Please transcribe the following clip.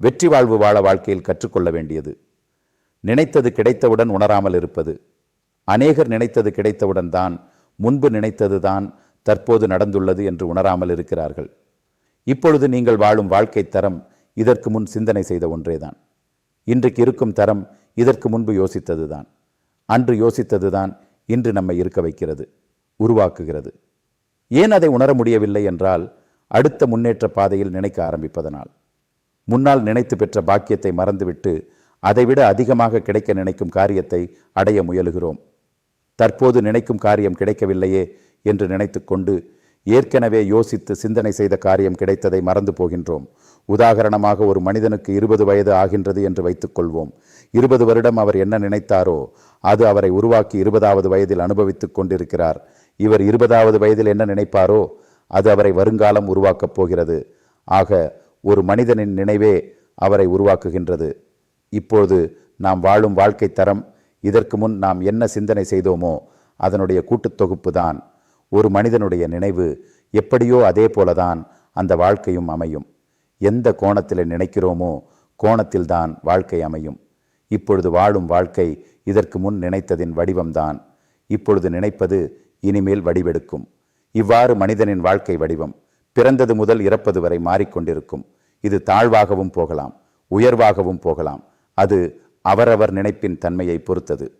வெற்றி வாழ்வு வாழ வாழ்க்கையில் கற்றுக்கொள்ள வேண்டியது. நினைத்தது கிடைத்தவுடன் உணராமல் இருப்பது. அநேகர் நினைத்தது கிடைத்தவுடன் தான் முன்பு நினைத்தது தான் தற்போது நடந்துள்ளது என்று உணராமல் இருக்கிறார்கள். இப்பொழுது நீங்கள் வாழும் வாழ்க்கை தரம் இதற்கு முன் சிந்தனை செய்த ஒன்றேதான். இன்றைக்கு இருக்கும் தரம் இதற்கு முன்பு யோசித்ததுதான் அன்று யோசித்ததுதான் இன்று நம்மை இருக்க வைக்கிறது உருவாக்குகிறது. ஏன் அதை உணர முடியவில்லை என்றால் அடுத்த முன்னேற்ற பாதையில் நினைக்க ஆரம்பிப்பதனால். முன்னால் நினைத்து பெற்ற பாக்கியத்தை மறந்துவிட்டு அதைவிட அதிகமாக கிடைக்க நினைக்கும் காரியத்தை அடைய முயலுகிறோம். தற்போது நினைக்கும் காரியம் கிடைக்கவில்லையே என்று நினைத்துக்கொண்டு ஏற்கனவே யோசித்து சிந்தனை செய்த காரியம் கிடைத்ததை மறந்து போகின்றோம். உதாகரணமாக ஒரு மனிதனுக்கு இருபது வயது ஆகின்றது என்று வைத்துக்கொள்வோம். இருபது வருடம் அவர் என்ன நினைத்தாரோ அது அவரை உருவாக்கி இருபதாவது வயதில் அனுபவித்துக் கொண்டிருக்கிறார். இவர் இருபதாவது வயதில் என்ன நினைப்பாரோ அது அவரை வருங்காலம் உருவாக்கப் போகிறது. ஆக ஒரு மனிதனின் நினைவே அவரை உருவாக்குகின்றது. இப்பொழுது நாம் வாழும் வாழ்க்கை தரம் இதற்கு முன் நாம் என்ன சிந்தனை செய்தோமோ அதனுடைய கூட்டுத் தொகுப்பு தான். ஒரு மனிதனுடைய நினைவு எப்படியோ அதே போலதான் அந்த வாழ்க்கையும் அமையும். எந்த கோணத்தில் நினைக்கிறோமோ கோணத்தில்தான் வாழ்க்கை அமையும். இப்பொழுது வாழும் வாழ்க்கை இதற்கு முன் நினைத்ததின் வடிவம்தான் இப்பொழுது நினைப்பது இனிமேல் வடிவெடுக்கும். இவ்வாறு மனிதனின் வாழ்க்கை வடிவம் பிறந்தது முதல் இறப்பது வரை மாறிக்கொண்டிருக்கும். இது தாழ்வாகவும் போகலாம் உயர்வாகவும் போகலாம். அது அவரவர் நினைப்பின் தன்மையை பொறுத்தது.